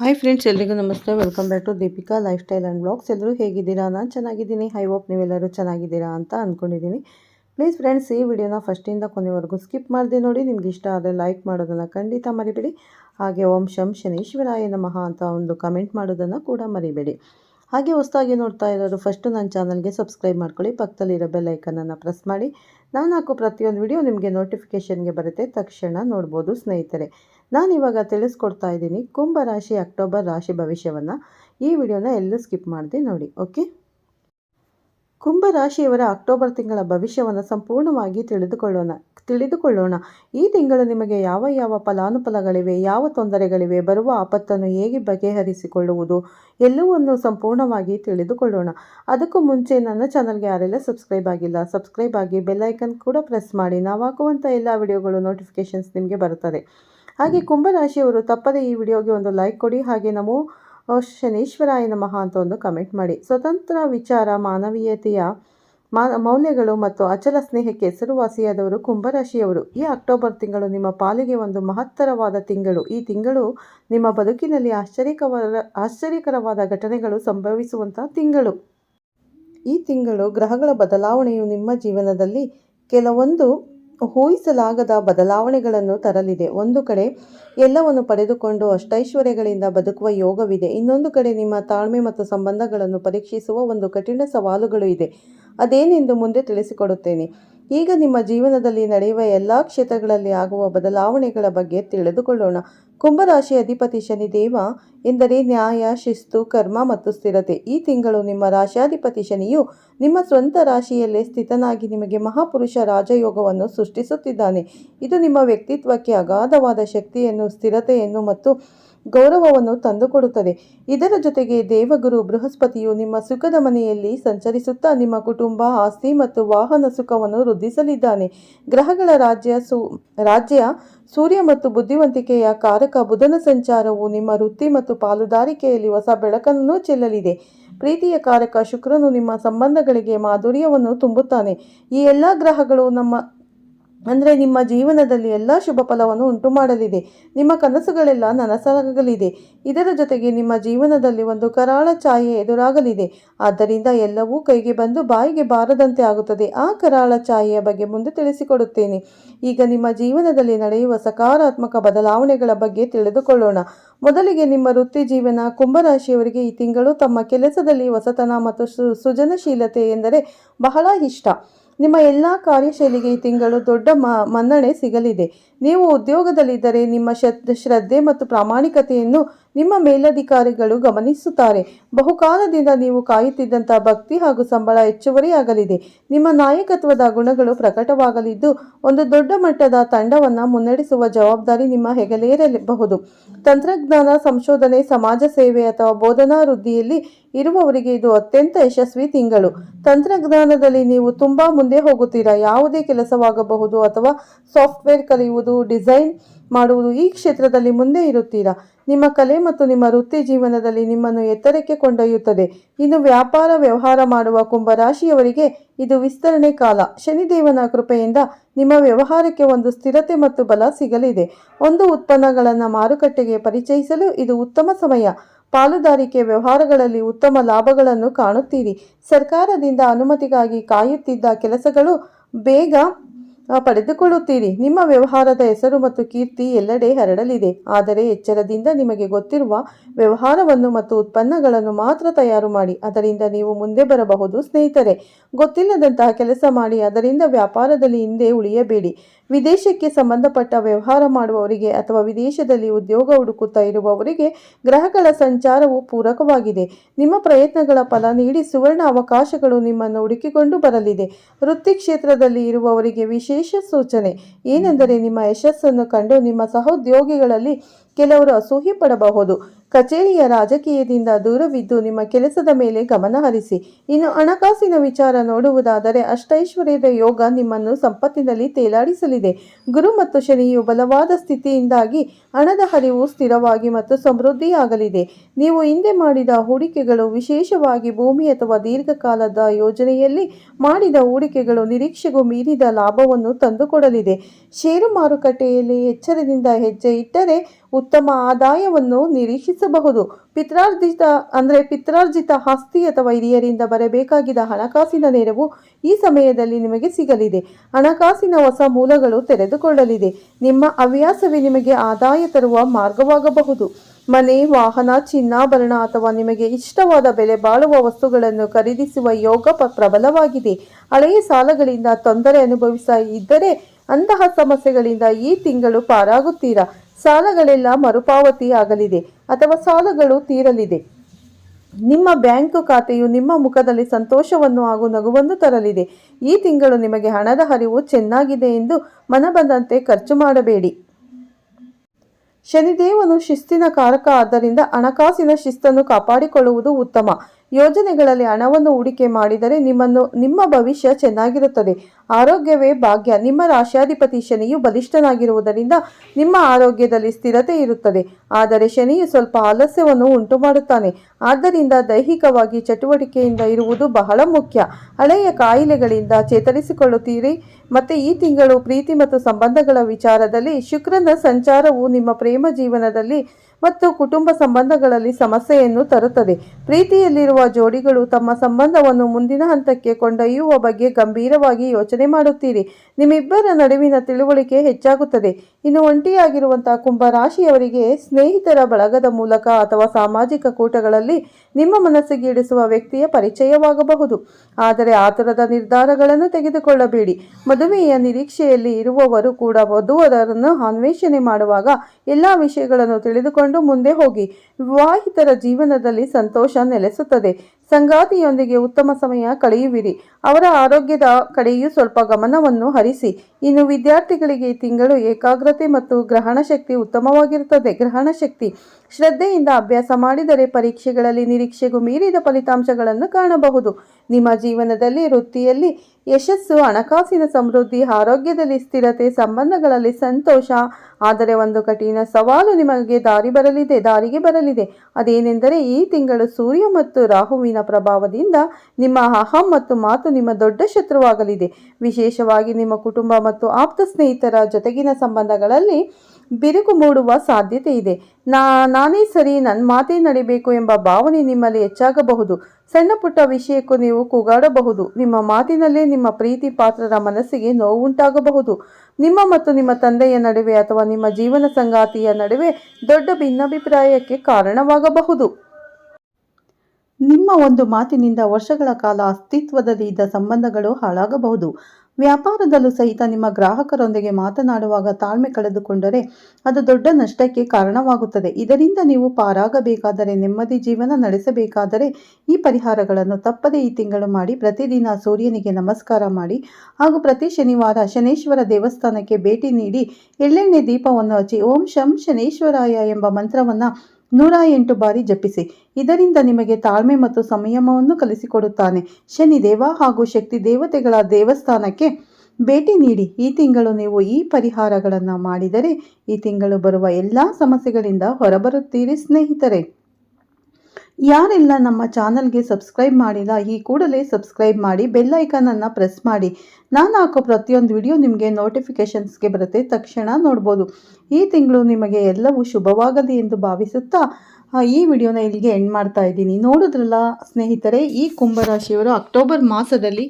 Hi friends ಎಲ್ರಿಗೂ ನಮಸ್ತೆ. Welcome back to Deepika lifestyle and blogs ಎಲ್ಲರೂ ಹೇಗಿದ್ದೀರಾ? ನಾನು ಚೆನ್ನಾಗಿದ್ದೀನಿ. ಹೈ ಹೋಪ್ ನೀವೆಲ್ಲರೂ ಚೆನ್ನಾಗಿದ್ದೀರಾ ಅಂತ ಅಂದ್ಕೊಂಡಿದ್ದೀನಿ ಪ್ಲೀಸ್ ಫ್ರೆಂಡ್ಸ್ ಈ ವಿಡಿಯೋನ ಫಸ್ಟಿಂದ ಕೊನೆವರೆಗೂ ಸ್ಕಿಪ್ ಮಾಡಿದೆ ನೋಡಿ. ನಿಮ್ಗೆ ಇಷ್ಟ ಆದರೆ ಲೈಕ್ ಮಾಡೋದನ್ನು ಖಂಡಿತ ಮರಿಬೇಡಿ. ಹಾಗೆ ಓಂ ಶಂ ಶನೀಶ್ವರಾಯ ನಮಃ ಅಂತ ಒಂದು ಕಮೆಂಟ್ ಮಾಡೋದನ್ನು ಕೂಡ ಮರಿಬೇಡಿ. ಹಾಗೆ ಹೊಸದಾಗಿ ನೋಡ್ತಾ ಇರೋರು ಫಸ್ಟು ನನ್ನ ಚಾನಲ್ಗೆ ಸಬ್ಸ್ಕ್ರೈಬ್ ಮಾಡ್ಕೊಳ್ಳಿ. ಪಕ್ಕದಲ್ಲಿರೋ ಬೆಲ್ ಐಕನನ್ನು ಪ್ರೆಸ್ ಮಾಡಿ. ನಾನು ಹಾಕೋ ಪ್ರತಿಯೊಂದು ವಿಡಿಯೋ ನಿಮಗೆ ನೋಟಿಫಿಕೇಷನ್ಗೆ ಬರುತ್ತೆ. ತಕ್ಷಣ ನೋಡ್ಬೋದು ಸ್ನೇಹಿತರೆ. ನಾನು ಇವಾಗ ತಿಳಿಸ್ಕೊಡ್ತಾ ಇದ್ದೀನಿ ಕುಂಭ ರಾಶಿ, ಅಕ್ಟೋಬರ್ ರಾಶಿ ಭವಿಷ್ಯವನ್ನು. ಈ ವಿಡಿಯೋನ ಎಲ್ಲೂ ಸ್ಕಿಪ್ ಮಾಡಿದೆ ನೋಡಿ, ಓಕೆ? ಕುಂಭ ರಾಶಿಯವರ ಅಕ್ಟೋಬರ್ ತಿಂಗಳ ಭವಿಷ್ಯವನ್ನು ಸಂಪೂರ್ಣವಾಗಿ ತಿಳಿದುಕೊಳ್ಳೋಣ ತಿಳಿದುಕೊಳ್ಳೋಣ. ಈ ತಿಂಗಳು ನಿಮಗೆ ಯಾವ ಯಾವ ಫಲಾನುಫಲಗಳಿವೆ, ಯಾವ ತೊಂದರೆಗಳಿವೆ, ಬರುವ ಆಪತ್ತನ್ನು ಹೇಗೆ ಬಗೆಹರಿಸಿಕೊಳ್ಳುವುದು, ಎಲ್ಲವನ್ನೂ ಸಂಪೂರ್ಣವಾಗಿ ತಿಳಿದುಕೊಳ್ಳೋಣ. ಅದಕ್ಕೂ ಮುಂಚೆ ನನ್ನ ಚಾನಲ್ಗೆ ಯಾರೆಲ್ಲ ಸಬ್ಸ್ಕ್ರೈಬ್ ಆಗಿಲ್ಲ, ಸಬ್ಸ್ಕ್ರೈಬ್ ಆಗಿ ಬೆಲ್ಲೈಕನ್ ಕೂಡ ಪ್ರೆಸ್ ಮಾಡಿ. ನಾವು ಹಾಕುವಂಥ ಎಲ್ಲ ವಿಡಿಯೋಗಳು, ನೋಟಿಫಿಕೇಷನ್ಸ್ ನಿಮಗೆ ಬರುತ್ತದೆ. ಹಾಗೆ ಕುಂಭರಾಶಿಯವರು ತಪ್ಪದೇ ಈ ವಿಡಿಯೋಗೆ ಒಂದು ಲೈಕ್ ಕೊಡಿ. ಹಾಗೆ ನಾವು ಶನೀಶ್ವರಾಯ ನಮಃ ಅಂತ ಒಂದು ಕಮೆಂಟ್ ಮಾಡಿ. ಸ್ವತಂತ್ರ ವಿಚಾರ, ಮಾನವೀಯತೆಯ ಮೌಲ್ಯಗಳು ಮತ್ತು ಅಚಲ ಸ್ನೇಹಕ್ಕೆ ಹೆಸರುವಾಸಿಯಾದವರು ಕುಂಭರಾಶಿಯವರು. ಈ ಅಕ್ಟೋಬರ್ ತಿಂಗಳು ನಿಮ್ಮ ಪಾಲಿಗೆ ಒಂದು ಮಹತ್ತರವಾದ ತಿಂಗಳು. ಈ ತಿಂಗಳು ನಿಮ್ಮ ಬದುಕಿನಲ್ಲಿ ಆಶ್ಚರ್ಯಕರ ಆಶ್ಚರ್ಯಕರವಾದ ಘಟನೆಗಳು ಸಂಭವಿಸುವಂತಹ ತಿಂಗಳು. ಈ ತಿಂಗಳು ಗ್ರಹಗಳ ಬದಲಾವಣೆಯು ನಿಮ್ಮ ಜೀವನದಲ್ಲಿ ಕೆಲವೊಂದು ಊಹಿಸಲಾಗದ ಬದಲಾವಣೆಗಳನ್ನು ತರಲಿದೆ. ಒಂದು ಕಡೆ ಎಲ್ಲವನ್ನು ಪಡೆದುಕೊಂಡು ಅಷ್ಟೈಶ್ವರ್ಯಗಳಿಂದ ಬದುಕುವ ಯೋಗವಿದೆ. ಇನ್ನೊಂದು ಕಡೆ ನಿಮ್ಮ ತಾಳ್ಮೆ ಮತ್ತು ಸಂಬಂಧಗಳನ್ನು ಪರೀಕ್ಷಿಸುವ ಒಂದು ಕಠಿಣ ಸವಾಲುಗಳು ಇದೆ. ಅದೇನೆಂದು ಮುಂದೆ ತಿಳಿಸಿಕೊಡುತ್ತೇನೆ. ಈಗ ನಿಮ್ಮ ಜೀವನದಲ್ಲಿ ನಡೆಯುವ ಎಲ್ಲ ಕ್ಷೇತ್ರಗಳಲ್ಲಿ ಆಗುವ ಬದಲಾವಣೆಗಳ ಬಗ್ಗೆ ತಿಳಿದುಕೊಳ್ಳೋಣ. ಕುಂಭರಾಶಿ ಅಧಿಪತಿ ಶನಿದೇವ ಎಂದರೆ ನ್ಯಾಯ, ಶಿಸ್ತು, ಕರ್ಮ ಮತ್ತು ಸ್ಥಿರತೆ. ಈ ತಿಂಗಳು ನಿಮ್ಮ ರಾಶಾಧಿಪತಿ ಶನಿಯು ನಿಮ್ಮ ಸ್ವಂತ ರಾಶಿಯಲ್ಲೇ ಸ್ಥಿತನಾಗಿ ನಿಮಗೆ ಮಹಾಪುರುಷ ರಾಜಯೋಗವನ್ನು ಸೃಷ್ಟಿಸುತ್ತಿದ್ದಾನೆ. ಇದು ನಿಮ್ಮ ವ್ಯಕ್ತಿತ್ವಕ್ಕೆ ಅಗಾಧವಾದ ಶಕ್ತಿಯನ್ನು, ಸ್ಥಿರತೆಯನ್ನು ಮತ್ತು ಗೌರವವನ್ನು ತಂದುಕೊಡುತ್ತದೆ. ಇದರ ಜೊತೆಗೆ ದೇವಗುರು ಬೃಹಸ್ಪತಿಯು ನಿಮ್ಮ ಸುಖದ ಮನೆಯಲ್ಲಿ ಸಂಚರಿಸುತ್ತಾ ನಿಮ್ಮ ಕುಟುಂಬ, ಆಸ್ತಿ ಮತ್ತು ವಾಹನ ಸುಖವನ್ನು ವೃದ್ಧಿಸಲಿದ್ದಾನೆ. ಗ್ರಹಗಳ ರಾಜ್ಯ ಸು, ರಾಜ್ಯ ಸೂರ್ಯ ಮತ್ತು ಬುದ್ಧಿವಂತಿಕೆಯ ಕಾರಕ ಬುಧನ ಸಂಚಾರವು ನಿಮ್ಮ ವೃತ್ತಿ ಮತ್ತು ಪಾಲುದಾರಿಕೆಯಲ್ಲಿ ಹೊಸ ಬೆಳಕನ್ನು ಚೆಲ್ಲಲಿದೆ. ಪ್ರೀತಿಯ ಕಾರಕ ಶುಕ್ರನು ನಿಮ್ಮ ಸಂಬಂಧಗಳಿಗೆ ಮಾಧುರ್ಯವನ್ನು ತುಂಬುತ್ತಾನೆ. ಈ ಎಲ್ಲ ಗ್ರಹಗಳು ನಮ್ಮ ಅಂದರೆ ನಿಮ್ಮ ಜೀವನದಲ್ಲಿ ಎಲ್ಲ ಶುಭ ಫಲವನ್ನು ಉಂಟು ಮಾಡಲಿದೆ. ನಿಮ್ಮ ಕನಸುಗಳೆಲ್ಲ ನನಸಾಗಲಿದೆ. ಇದರ ಜೊತೆಗೆ ನಿಮ್ಮ ಜೀವನದಲ್ಲಿ ಒಂದು ಕರಾಳ ಛಾಯೆ ಎದುರಾಗಲಿದೆ. ಆದ್ದರಿಂದ ಎಲ್ಲವೂ ಕೈಗೆ ಬಂದು ಬಾಯಿಗೆ ಬಾರದಂತೆ ಆಗುತ್ತದೆ. ಆ ಕರಾಳ ಛಾಯೆಯ ಬಗ್ಗೆ ಮುಂದೆ ತಿಳಿಸಿಕೊಡುತ್ತೇನೆ. ಈಗ ನಿಮ್ಮ ಜೀವನದಲ್ಲಿ ನಡೆಯುವ ಸಕಾರಾತ್ಮಕ ಬದಲಾವಣೆಗಳ ಬಗ್ಗೆ ತಿಳಿದುಕೊಳ್ಳೋಣ. ಮೊದಲಿಗೆ ನಿಮ್ಮ ವೃತ್ತಿ ಜೀವನ, ಕುಂಭರಾಶಿಯವರಿಗೆ ಈ ತಿಂಗಳು ತಮ್ಮ ಕೆಲಸದಲ್ಲಿ ಹೊಸತನ ಮತ್ತು ಸೃಜನಶೀಲತೆ ಎಂದರೆ ಬಹಳ ಇಷ್ಟ. ನಿಮ್ಮ ಎಲ್ಲ ಕಾರ್ಯಶೈಲಿಗೆ ಈ ತಿಂಗಳು ದೊಡ್ಡ ಮನ್ನಣೆ ಸಿಗಲಿದೆ. ನೀವು ಉದ್ಯೋಗದಲ್ಲಿದ್ದರೆ ನಿಮ್ಮ ಶ್ರದ್ಧೆ ಮತ್ತು ಪ್ರಾಮಾಣಿಕತೆಯನ್ನು ನಿಮ್ಮ ಮೇಲಧಿಕಾರಿಗಳು ಗಮನಿಸುತ್ತಾರೆ. ಬಹುಕಾಲದಿಂದ ನೀವು ಕಾಯುತ್ತಿದ್ದಂಥ ಭಕ್ತಿ ಹಾಗೂ ಸಂಬಳ ಹೆಚ್ಚುವರಿಯಾಗಲಿದೆ. ನಿಮ್ಮ ನಾಯಕತ್ವದ ಗುಣಗಳು ಪ್ರಕಟವಾಗಲಿದ್ದು, ಒಂದು ದೊಡ್ಡ ಮಟ್ಟದ ತಂಡವನ್ನು ಮುನ್ನಡೆಸುವ ಜವಾಬ್ದಾರಿ ನಿಮ್ಮ ಹೆಗಲೇರಬಹುದು. ತಂತ್ರಜ್ಞಾನ ಸಂಶೋಧನೆ, ಸಮಾಜ ಸೇವೆ ಅಥವಾ ಬೋಧನಾ ವೃದ್ಧಿಯಲ್ಲಿ ಇರುವವರಿಗೆ ಇದು ಅತ್ಯಂತ ಯಶಸ್ವಿ ತಿಂಗಳು. ತಂತ್ರಜ್ಞಾನದಲ್ಲಿ ನೀವು ತುಂಬ ಮುಂದೆ ಹೋಗುತ್ತೀರಾ? ಯಾವುದೇ ಕೆಲಸವಾಗಬಹುದು ಅಥವಾ ಸಾಫ್ಟ್ವೇರ್ ಕಲಿಯುವುದು, ಡಿಸೈನ್ ಮಾಡುವುದು ಈ ಕ್ಷೇತ್ರದಲ್ಲಿ ಮುಂದೆ ಇರುತ್ತೀರಾ? ನಿಮ್ಮ ಕಲೆ ಮತ್ತು ನಿಮ್ಮ ವೃತ್ತಿ ಜೀವನದಲ್ಲಿ ನಿಮ್ಮನ್ನು ಎತ್ತರಕ್ಕೆ ಕೊಂಡೊಯ್ಯುತ್ತದೆ. ಇನ್ನು ವ್ಯಾಪಾರ, ವ್ಯವಹಾರ ಮಾಡುವ ಕುಂಭರಾಶಿಯವರಿಗೆ ಇದು ವಿಸ್ತರಣೆ ಕಾಲ. ಶನಿದೇವನ ಕೃಪೆಯಿಂದ ನಿಮ್ಮ ವ್ಯವಹಾರಕ್ಕೆ ಒಂದು ಸ್ಥಿರತೆ ಮತ್ತು ಬಲ ಸಿಗಲಿದೆ. ಒಂದು ಉತ್ಪನ್ನಗಳನ್ನು ಮಾರುಕಟ್ಟೆಗೆ ಪರಿಚಯಿಸಲು ಇದು ಉತ್ತಮ ಸಮಯ. ಪಾಲುದಾರಿಕೆ ವ್ಯವಹಾರಗಳಲ್ಲಿ ಉತ್ತಮ ಲಾಭಗಳನ್ನು ಕಾಣುತ್ತೀರಿ. ಸರ್ಕಾರದಿಂದ ಅನುಮತಿಗಾಗಿ ಕಾಯುತ್ತಿದ್ದ ಕೆಲಸಗಳು ಬೇಗ ಪಡೆದುಕೊಳ್ಳುತ್ತೀರಿ. ನಿಮ್ಮ ವ್ಯವಹಾರದ ಹೆಸರು ಮತ್ತು ಕೀರ್ತಿ ಎಲ್ಲೆಡೆ ಹರಡಲಿದೆ. ಆದರೆ ಎಚ್ಚರದಿಂದ ನಿಮಗೆ ಗೊತ್ತಿರುವ ವ್ಯವಹಾರವನ್ನು ಮತ್ತು ಉತ್ಪನ್ನಗಳನ್ನು ಮಾತ್ರ ತಯಾರು ಮಾಡಿ. ಅದರಿಂದ ನೀವು ಮುಂದೆ ಬರಬಹುದು ಸ್ನೇಹಿತರೆ. ಗೊತ್ತಿಲ್ಲದಂತಹ ಕೆಲಸ ಮಾಡಿ. ಅದರಿಂದ ವ್ಯಾಪಾರದಲ್ಲಿ ಹಿಂದೆ ಉಳಿಯಬೇಡಿ. ವಿದೇಶಕ್ಕೆ ಸಂಬಂಧಪಟ್ಟ ವ್ಯವಹಾರ ಮಾಡುವವರಿಗೆ ಅಥವಾ ವಿದೇಶದಲ್ಲಿ ಉದ್ಯೋಗ ಹುಡುಕುತ್ತಾ ಇರುವವರಿಗೆ ಗ್ರಹಗಳ ಸಂಚಾರವು ಪೂರಕವಾಗಿದೆ. ನಿಮ್ಮ ಪ್ರಯತ್ನಗಳ ಫಲ ನೀಡಿ ಸುವರ್ಣ ಅವಕಾಶಗಳು ನಿಮ್ಮನ್ನು ಹುಡುಕಿಕೊಂಡು ಬರಲಿದೆ. ವೃತ್ತಿ ಕ್ಷೇತ್ರದಲ್ಲಿ ಇರುವವರಿಗೆ ವಿಶೇಷ ಸೂಚನೆ. ಏನೆಂದರೆ ನಿಮ್ಮ ಯಶಸ್ಸನ್ನು ಕಂಡು ನಿಮ್ಮ ಸಹೋದ್ಯೋಗಿಗಳಲ್ಲಿ ಕೆಲವರು ಅಸೂಹಿ ಪಡಬಹುದು. ಕಚೇರಿಯ ರಾಜಕೀಯದಿಂದ ದೂರವಿದ್ದು ನಿಮ್ಮ ಕೆಲಸದ ಮೇಲೆ ಗಮನ ಹರಿಸಿ. ಇನ್ನು ಹಣಕಾಸಿನ ವಿಚಾರ ನೋಡುವುದಾದರೆ ಅಷ್ಟೈಶ್ವರ್ಯದ ಯೋಗ ನಿಮ್ಮನ್ನು ಸಂಪತ್ತಿನಲ್ಲಿ ತೇಲಾಡಿಸಲಿದೆ. ಗುರು ಮತ್ತು ಶನಿಯು ಬಲವಾದ ಸ್ಥಿತಿಯಿಂದಾಗಿ ಹಣದ ಹರಿವು ಸ್ಥಿರವಾಗಿ ಮತ್ತು ಸಮೃದ್ಧಿಯಾಗಲಿದೆ. ನೀವು ಹಿಂದೆ ಮಾಡಿದ ಹೂಡಿಕೆಗಳು ವಿಶೇಷವಾಗಿ ಭೂಮಿ ಅಥವಾ ದೀರ್ಘಕಾಲದ ಯೋಜನೆಯಲ್ಲಿ ಮಾಡಿದ ಹೂಡಿಕೆಗಳು ನಿರೀಕ್ಷೆಗೂ ಮೀರಿದ ಲಾಭವನ್ನು ತಂದುಕೊಡಲಿದೆ. ಷೇರು ಮಾರುಕಟ್ಟೆಯಲ್ಲಿ ಎಚ್ಚರದಿಂದ ಹೆಜ್ಜೆ ಇಟ್ಟರೆ ಉತ್ತಮ ಆದಾಯವನ್ನು ನಿರೀಕ್ಷಿಸಬಹುದು. ಪಿತ್ರಾರ್ಜಿತ, ಅಂದರೆ ಪಿತ್ರಾರ್ಜಿತ ಆಸ್ತಿ ಅಥವಾ ಹಿರಿಯರಿಂದ ಬರಬೇಕಾಗಿದ್ದ ಹಣಕಾಸಿನ ನೆರವು ಈ ಸಮಯದಲ್ಲಿ ನಿಮಗೆ ಸಿಗಲಿದೆ. ಹಣಕಾಸಿನ ಹೊಸ ಮೂಲಗಳು ತೆರೆದುಕೊಳ್ಳಲಿದೆ. ನಿಮ್ಮ ಹವ್ಯಾಸವೇ ನಿಮಗೆ ಆದಾಯ ತರುವ ಮಾರ್ಗವಾಗಬಹುದು. ಮನೆ, ವಾಹನ, ಚಿನ್ನಾಭರಣ ಅಥವಾ ನಿಮಗೆ ಇಷ್ಟವಾದ ಬೆಲೆ ಬಾಳುವ ವಸ್ತುಗಳನ್ನು ಖರೀದಿಸುವ ಯೋಗ ಪ್ರಬಲವಾಗಿದೆ. ಹಳೆಯ ಸಾಲಗಳಿಂದ ತೊಂದರೆ ಅನುಭವಿಸ ಇದ್ದರೆ ಅಂತಹ ಸಮಸ್ಯೆಗಳಿಂದ ಈ ತಿಂಗಳು ಪಾರಾಗುತ್ತೀರಾ? ಸಾಲಗಳೆಲ್ಲ ಮರುಪಾವತಿ ಆಗಲಿದೆ ಅಥವಾ ಸಾಲಗಳು ತೀರಲಿದೆ. ನಿಮ್ಮ ಬ್ಯಾಂಕ್ ಖಾತೆಯು ನಿಮ್ಮ ಮುಖದಲ್ಲಿ ಸಂತೋಷವನ್ನು ಹಾಗೂ ನಗುವನ್ನು ತರಲಿದೆ. ಈ ತಿಂಗಳು ನಿಮಗೆ ಹಣದ ಹರಿವು ಚೆನ್ನಾಗಿದೆ ಎಂದು ಮನಬಂದಂತೆ ಖರ್ಚು ಮಾಡಬೇಡಿ. ಶನಿದೇವನು ಶಿಸ್ತಿನ ಕಾರಕ ಆದ್ದರಿಂದ ಹಣಕಾಸಿನ ಶಿಸ್ತನ್ನು ಕಾಪಾಡಿಕೊಳ್ಳುವುದು ಉತ್ತಮ. ಯೋಜನೆಗಳಲ್ಲಿ ಹಣವನ್ನು ಹೂಡಿಕೆ ಮಾಡಿದರೆ ನಿಮ್ಮನ್ನು, ನಿಮ್ಮ ಭವಿಷ್ಯ ಚೆನ್ನಾಗಿರುತ್ತದೆ. ಆರೋಗ್ಯವೇ ಭಾಗ್ಯ. ನಿಮ್ಮ ರಾಶ್ಯಾಧಿಪತಿ ಶನಿಯು ಬಲಿಷ್ಠನಾಗಿರುವುದರಿಂದ ನಿಮ್ಮ ಆರೋಗ್ಯದಲ್ಲಿ ಸ್ಥಿರತೆ ಇರುತ್ತದೆ. ಆದರೆ ಶನಿಯು ಸ್ವಲ್ಪ ಆಲಸ್ಯವನ್ನು ಉಂಟು ಮಾಡುತ್ತಾನೆ ಆದ್ದರಿಂದ ದೈಹಿಕವಾಗಿ ಚಟುವಟಿಕೆಯಿಂದ ಇರುವುದು ಬಹಳ ಮುಖ್ಯ. ಹಳೆಯ ಕಾಯಿಲೆಗಳಿಂದ ಚೇತರಿಸಿಕೊಳ್ಳುತ್ತೀರಿ. ಮತ್ತು ಈ ತಿಂಗಳು ಪ್ರೀತಿ ಮತ್ತು ಸಂಬಂಧಗಳ ವಿಚಾರದಲ್ಲಿ ಶುಕ್ರನ ಸಂಚಾರವು ನಿಮ್ಮ ಪ್ರೇಮ ಜೀವನದಲ್ಲಿ ಮತ್ತು ಕುಟುಂಬ ಸಂಬಂಧಗಳಲ್ಲಿ ಸಮಸ್ಯೆಯನ್ನು ತರುತ್ತದೆ. ಪ್ರೀತಿಯಲ್ಲಿರುವ ಜೋಡಿಗಳು ತಮ್ಮ ಸಂಬಂಧವನ್ನು ಮುಂದಿನ ಹಂತಕ್ಕೆ ಕೊಂಡೊಯ್ಯುವ ಬಗ್ಗೆ ಗಂಭೀರವಾಗಿ ಯೋಚನೆ ಮಾಡುತ್ತೀರಿ. ನಿಮ್ಮಿಬ್ಬರ ನಡುವಿನ ತಿಳುವಳಿಕೆ ಹೆಚ್ಚಾಗುತ್ತದೆ. ಇನ್ನು ಒಂಟಿಯಾಗಿರುವಂತಹ ಕುಂಭ ರಾಶಿಯವರಿಗೆ ಸ್ನೇಹಿತರ ಬಳಗದ ಮೂಲಕ ಅಥವಾ ಸಾಮಾಜಿಕ ಕೂಟಗಳಲ್ಲಿ ನಿಮ್ಮ ಮನಸ್ಸಿಗೆ ಇಡಿಸುವ ವ್ಯಕ್ತಿಯ ಪರಿಚಯವಾಗಬಹುದು. ಆದರೆ ಆತರದ ನಿರ್ಧಾರಗಳನ್ನು ತೆಗೆದುಕೊಳ್ಳಬೇಡಿ. ಮದುವೆಯ ನಿರೀಕ್ಷೆಯಲ್ಲಿ ಇರುವವರು ಕೂಡ ವಧುವರನ್ನು ಅನ್ವೇಷಣೆ ಮಾಡುವಾಗ ಎಲ್ಲ ವಿಷಯಗಳನ್ನು ತಿಳಿದುಕೊಂಡು ಮುಂದೆ ಹೋಗಿ. ವಿವಾಹಿತರ ಜೀವನದಲ್ಲಿ ಸಂತೋಷ ನೆಲೆಸುತ್ತದೆ. ಸಂಗಾತಿಯೊಂದಿಗೆ ಉತ್ತಮ ಸಮಯ ಕಳೆಯುವಿರಿ. ಅವರ ಆರೋಗ್ಯದ ಕಡೆಯೂ ಸ್ವಲ್ಪ ಗಮನವನ್ನು ಹರಿಸಿ. ಇನ್ನು ವಿದ್ಯಾರ್ಥಿಗಳಿಗೆ ತಿಂಗಳು ಏಕಾಗ್ರತೆ ಮತ್ತು ಗ್ರಹಣ ಶಕ್ತಿ ಉತ್ತಮವಾಗಿರುತ್ತದೆ. ಗ್ರಹಣ ಶಕ್ತಿ. ಶ್ರದ್ಧೆಯಿಂದ ಅಭ್ಯಾಸ ಮಾಡಿದರೆ ಪರೀಕ್ಷೆಗಳಲ್ಲಿ ನಿರೀಕ್ಷೆಗೂ ಮೀರಿದ ಫಲಿತಾಂಶಗಳನ್ನು ಕಾಣಬಹುದು. ನಿಮ್ಮ ಜೀವನದಲ್ಲಿ ವೃತ್ತಿಯಲ್ಲಿ ಯಶಸ್ಸು, ಹಣಕಾಸಿನ ಸಮೃದ್ಧಿ, ಆರೋಗ್ಯದಲ್ಲಿ ಸ್ಥಿರತೆ, ಸಂಬಂಧಗಳಲ್ಲಿ ಸಂತೋಷ. ಆದರೆ ಒಂದು ಕಠಿಣ ಸವಾಲು ನಿಮಗೆ ದಾರಿ ಬರಲಿದೆ, ದಾರಿಗೆ ಬರಲಿದೆ. ಅದೇನೆಂದರೆ ಈ ತಿಂಗಳು ಸೂರ್ಯ ಮತ್ತು ರಾಹುವಿನ ಪ್ರಭಾವದಿಂದ ನಿಮ್ಮ ಅಹಂ ಮತ್ತು ಮಾತು ನಿಮ್ಮ ದೊಡ್ಡ ಶತ್ರುವಾಗಲಿದೆ. ವಿಶೇಷವಾಗಿ ನಿಮ್ಮ ಕುಟುಂಬ ಮತ್ತು ಆಪ್ತ ಸ್ನೇಹಿತರ ಜೊತೆಗಿನ ಸಂಬಂಧಗಳಲ್ಲಿ ಬಿರುಕು ಮೂಡುವ ಸಾಧ್ಯತೆ ಇದೆ. ನಾ, ನಾನೇ ಸರಿ ನನ್ನ ಮಾತೇ ನಡಿಬೇಕು ಎಂಬ ಭಾವನೆ ನಿಮ್ಮಲ್ಲಿ ಹೆಚ್ಚಾಗಬಹುದು. ಸಣ್ಣ ಪುಟ್ಟ ವಿಷಯಕ್ಕೂ ನೀವು ಕೂಗಾಡಬಹುದು. ನಿಮ್ಮ ಮಾತಿನಲ್ಲೇ ನಿಮ್ಮ ಪ್ರೀತಿ ಪಾತ್ರರ ಮನಸ್ಸಿಗೆ ನೋವುಂಟಾಗಬಹುದು. ನಿಮ್ಮ ಮತ್ತು ನಿಮ್ಮ ತಂದೆಯ ನಡುವೆ ಅಥವಾ ನಿಮ್ಮ ಜೀವನ ಸಂಗಾತಿಯ ನಡುವೆ ದೊಡ್ಡ ಭಿನ್ನಾಭಿಪ್ರಾಯಕ್ಕೆ ಕಾರಣವಾಗಬಹುದು. ನಿಮ್ಮ ಒಂದು ಮಾತಿನಿಂದ ವರ್ಷಗಳ ಕಾಲ ಅಸ್ತಿತ್ವದಲ್ಲಿ ಇದ್ದ ಸಂಬಂಧಗಳು ಹಾಳಾಗಬಹುದು. ವ್ಯಾಪಾರದಲ್ಲೂ ಸಹಿತ ನಿಮ್ಮ ಗ್ರಾಹಕರೊಂದಿಗೆ ಮಾತನಾಡುವಾಗ ತಾಳ್ಮೆ ಕಳೆದುಕೊಂಡರೆ ಅದು ದೊಡ್ಡ ನಷ್ಟಕ್ಕೆ ಕಾರಣವಾಗುತ್ತದೆ. ಇದರಿಂದ ನೀವು ಪಾರಾಗಬೇಕಾದರೆ, ನೆಮ್ಮದಿ ಜೀವನ ನಡೆಸಬೇಕಾದರೆ ಈ ಪರಿಹಾರಗಳನ್ನು ತಪ್ಪದೇ ಈ ತಿಂಗಳು ಮಾಡಿ, ಪ್ರತಿದಿನ ಸೂರ್ಯನಿಗೆ ನಮಸ್ಕಾರ ಮಾಡಿ ಹಾಗೂ ಪ್ರತಿ ಶನಿವಾರ ಶನೇಶ್ವರ ದೇವಸ್ಥಾನಕ್ಕೆ ಭೇಟಿ ನೀಡಿ, ಎಳ್ಳೆಣ್ಣೆ ದೀಪವನ್ನು ಹಚ್ಚಿ, ಓಂ ಶಂ ಶನೇಶ್ವರಾಯ ಎಂಬ ಮಂತ್ರವನ್ನು ನೂರ ಎಂಟು ಬಾರಿ ಜಪಿಸಿ. ಇದರಿಂದ ನಿಮಗೆ ತಾಳ್ಮೆ ಮತ್ತು ಸಂಯಮವನ್ನು ಕಲಿಸಿಕೊಡುತ್ತಾನೆ. ಶನಿದೇವ ಹಾಗೂ ಶಕ್ತಿ ದೇವತೆಗಳ ದೇವಸ್ಥಾನಕ್ಕೆ ಭೇಟಿ ನೀಡಿ. ಈ ತಿಂಗಳು ನೀವು ಈ ಪರಿಹಾರಗಳನ್ನು ಮಾಡಿದರೆ ಈ ತಿಂಗಳು ಬರುವ ಎಲ್ಲ ಸಮಸ್ಯೆಗಳಿಂದ ಹೊರಬರುತ್ತೀರಿ ಸ್ನೇಹಿತರೆ. ಯಾರೆಲ್ಲ ನಮ್ಮ ಚಾನಲ್ಗೆ ಸಬ್ಸ್ಕ್ರೈಬ್ ಮಾಡಿಲ್ಲ, ಈ ಕೂಡಲೇ ಸಬ್ಸ್ಕ್ರೈಬ್ ಮಾಡಿ, ಬೆಲ್ ಐಕನನ್ನು ಪ್ರೆಸ್ ಮಾಡಿ. ನಾನು ಹಾಕೋ ಪ್ರತಿಯೊಂದು ವಿಡಿಯೋ ನಿಮಗೆ ನೋಟಿಫಿಕೇಷನ್ಸ್ಗೆ ಬರುತ್ತೆ, ತಕ್ಷಣ ನೋಡ್ಬೋದು. ಈ ತಿಂಗಳು ನಿಮಗೆ ಎಲ್ಲವೂ ಶುಭವಾಗಲಿ ಎಂದು ಭಾವಿಸುತ್ತಾ ಈ ವಿಡಿಯೋನ ಇಲ್ಲಿಗೆ ಎಂಡ್ ಮಾಡ್ತಾ ಇದ್ದೀನಿ. ನೋಡಿದ್ರಲ್ಲ ಸ್ನೇಹಿತರೆ, ಈ ಕುಂಭರಾಶಿಯವರು ಅಕ್ಟೋಬರ್ ಮಾಸದಲ್ಲಿ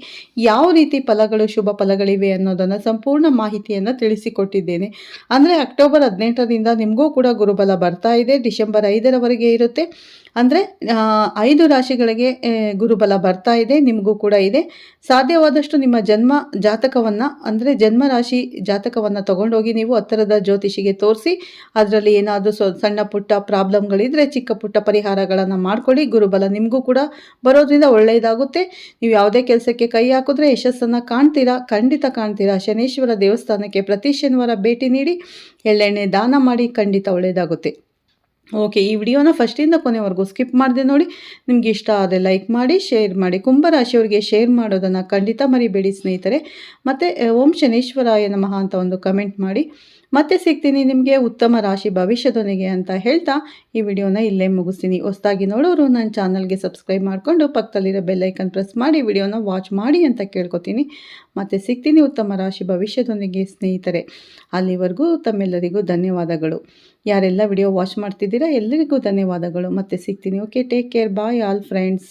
ಯಾವ ರೀತಿ ಫಲಗಳು, ಶುಭ ಫಲಗಳಿವೆ ಅನ್ನೋದನ್ನು ಸಂಪೂರ್ಣ ಮಾಹಿತಿಯನ್ನು ತಿಳಿಸಿಕೊಟ್ಟಿದ್ದೇನೆ. ಅಂದರೆ ಅಕ್ಟೋಬರ್ ಹದಿನೆಂಟರಿಂದ ನಿಮಗೂ ಕೂಡ ಗುರುಬಲ ಬರ್ತಾ ಇದೆ, ಡಿಸೆಂಬರ್ ಐದರವರೆಗೆ ಇರುತ್ತೆ. ಅಂದರೆ ಐದು ರಾಶಿಗಳಿಗೆ ಗುರುಬಲ ಬರ್ತಾ ಇದೆ, ನಿಮಗೂ ಕೂಡ ಇದೆ. ಸಾಧ್ಯವಾದಷ್ಟು ನಿಮ್ಮ ಜನ್ಮ ಜಾತಕವನ್ನು, ಅಂದರೆ ಜನ್ಮ ರಾಶಿ ಜಾತಕವನ್ನು ತಗೊಂಡೋಗಿ ನೀವು ಹತ್ತಿರದ ಜ್ಯೋತಿಷಿಗೆ ತೋರಿಸಿ, ಅದರಲ್ಲಿ ಏನಾದರೂ ಸೊ, ಸಣ್ಣ ಪುಟ್ಟ ಪ್ರಾಬ್ಲಮ್ಗಳಿದ್ದರೆ ಚಿಕ್ಕ ಪುಟ್ಟ ಪರಿಹಾರಗಳನ್ನು ಮಾಡ್ಕೊಳ್ಳಿ. ಗುರುಬಲ ನಿಮಗೂ ಕೂಡ ಬರೋದ್ರಿಂದ ಒಳ್ಳೆಯದಾಗುತ್ತೆ ನೀವು ಯಾವುದೇ ಕೆಲಸಕ್ಕೆ ಕೈ ಹಾಕಿದ್ರೆ ಯಶಸ್ಸನ್ನು ಕಾಣ್ತೀರಾ? ಖಂಡಿತ ಕಾಣ್ತೀರಾ. ಶನೇಶ್ವರ ದೇವಸ್ಥಾನಕ್ಕೆ ಪ್ರತಿ ಶನಿವಾರ ಭೇಟಿ ನೀಡಿ, ಎಳ್ಳೆಣ್ಣೆ ದಾನ ಮಾಡಿ ಖಂಡಿತ ಒಳ್ಳೆಯದಾಗುತ್ತೆ ಓಕೆ ಈ ವಿಡಿಯೋನ ಫಸ್ಟಿಂದ ಕೊನೆವರೆಗೂ ಸ್ಕಿಪ್ ಮಾಡಿದೆ ನೋಡಿ. ನಿಮ್ಗೆ ಇಷ್ಟ ಆದರೆ ಲೈಕ್ ಮಾಡಿ ಶೇರ್ ಮಾಡಿ. ಕುಂಭರಾಶಿಯವರಿಗೆ ಶೇರ್ ಮಾಡೋದನ್ನು ಖಂಡಿತ ಮರಿಬೇಡಿ ಸ್ನೇಹಿತರೆ. ಮತ್ತು, ಓಂ ಶನೇಶ್ವರಾಯ ನಮಃ ಅಂತ ಒಂದು ಕಮೆಂಟ್ ಮಾಡಿ. ಮತ್ತೆ ಸಿಗ್ತೀನಿ ನಿಮಗೆ ಉತ್ತಮ ರಾಶಿ ಭವಿಷ್ಯದೊಂದಿಗೆ ಅಂತ ಹೇಳ್ತಾ ಈ ವಿಡಿಯೋನ ಇಲ್ಲೇ ಮುಗಿಸ್ತೀನಿ. ಹೊಸದಾಗಿ ನೋಡೋರು ನನ್ನ ಚಾನಲ್ಗೆ ಸಬ್ಸ್ಕ್ರೈಬ್ ಮಾಡಿಕೊಂಡು ಪಕ್ಕದಲ್ಲಿರೋ ಬೆಲ್ಲೈಕನ್ ಪ್ರೆಸ್ ಮಾಡಿ ವಿಡಿಯೋನ ವಾಚ್ ಮಾಡಿ ಅಂತ ಕೇಳ್ಕೊತೀನಿ. ಮತ್ತೆ ಸಿಗ್ತೀನಿ ಉತ್ತಮ ರಾಶಿ ಭವಿಷ್ಯದೊಂದಿಗೆ ಸ್ನೇಹಿತರೆ. ಅಲ್ಲಿವರೆಗೂ ತಮ್ಮೆಲ್ಲರಿಗೂ ಧನ್ಯವಾದಗಳು. ಯಾರೆಲ್ಲ ವಿಡಿಯೋ ವಾಚ್ ಮಾಡ್ತಿದ್ದೀರಾ ಎಲ್ಲರಿಗೂ ಧನ್ಯವಾದಗಳು. ಮತ್ತೆ ಸಿಗ್ತೀನಿ. Okay take care bye all friends